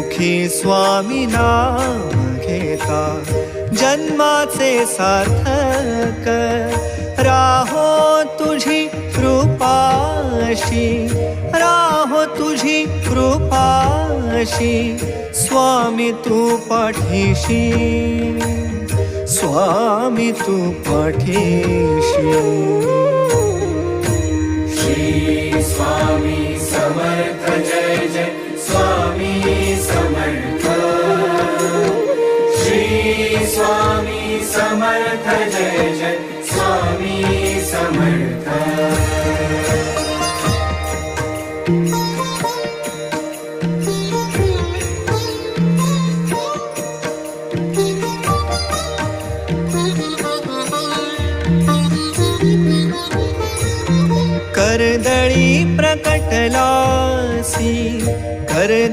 मुखी स्वामी नाम घेता जन्माचे सार्थक. राहो तुझी कृपाशी राहो तुझी कृपाशी स्वामी तू पाठीशी. स्वामी तू पाठीशी. श्री स्वामी समर्थ जय जय स्वामी समर्थ। जय जय स्वामी समर्थ। करदळी प्रकटलासी करद